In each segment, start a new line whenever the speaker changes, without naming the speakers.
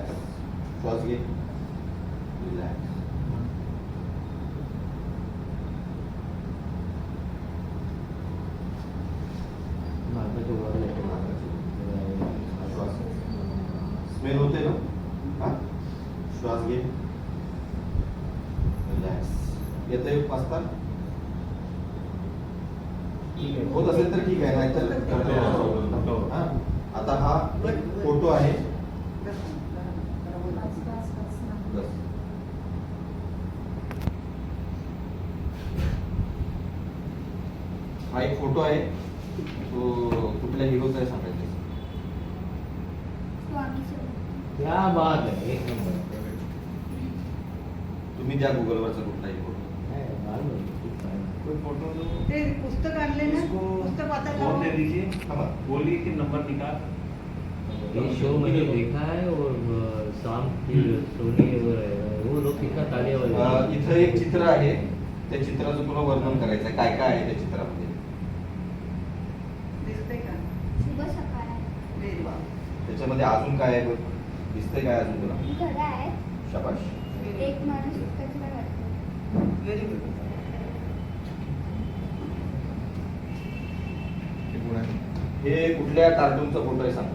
Relax श्वास घे relax
मार्गाच्या वर येते
श्वास स्मेल होते ना? हा? श्वास घे रिलॅक्स येतंय पास्ता।
ठीक आहे
होत असेल तर ठीक आहे नाहीतर
हो.
हा। आता हा एक फोटो आहे बस. हा एक फोटो आहे. तो कुठल्या हिरोचा आहे सांगायचं?
क्या बात आहे. एक नंबर.
तुम्ही द्या गुगलवरचा कुठलाही फोटो.
है, मालूम है, ठीक है.
कोई फोटो दो
ते पुस्तक आणले ना
इसको
पुस्तक वाचायला
फोन दे
लावा.
दीजिए.
थांबा.
बोलिए कि नंबर निकाल.
ये शो मैंने देखा है और अ, शाम की सोनी अ, वो लोग कितना तालियां
अं,
बजाते
इथं एक चित्र आहे. त्या चित्राचं तुला वर्णन करायचं आहे. काय काय आहे त्या चित्रामध्ये
दिसतंय का
शुभ सकाळ
व्हेरी वा
त्याच्यामध्ये अजून काय आहे? बघ दिसतंय काय अजून तुला?
घरं आहेत
शाबाश.
एक माणूस कचरा काढतो
व्हेरी गुड
हे कुठल्या कार्टूनचा फोटो आहे सांग?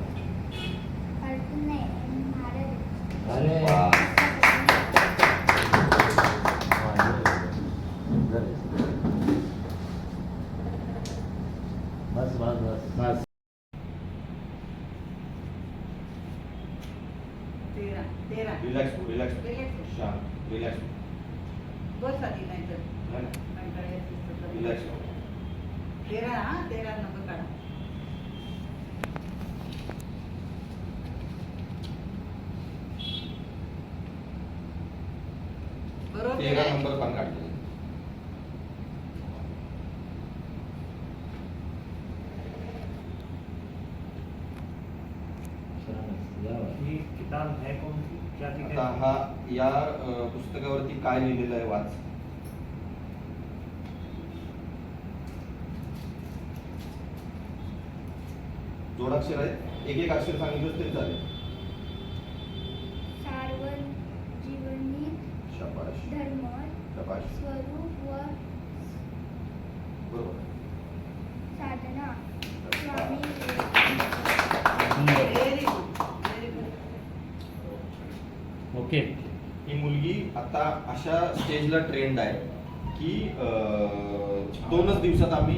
कार्टून नाही महाराज.
अरे
वा.
बस बस बस बस.
तेरा तेरा.
रिलॅक्स हो रिलॅक्स. शांत रिलॅक्स
बस आधी.
रिलॅक्स
तेरा हा तेरा नंबर काढा. बरोबर
तेरा? नंबर पण काढले
ये किताब है कौन सी? क्या
आता
है?
हा या अं, पुस्तकावरती काय लिहिलेलं आहे वाच. जोडाक्षर आहेत. एक एक अक्षर सांगितलं तरी चालेल.
सार्वजनिक
शाबाश.
धर्म
शाबाश.
स्वरूप व
बरोबर.
ओके.
ही मुलगी आता अशा स्टेजला ट्रेंड आहे की अं, दोनच दिवसात आम्ही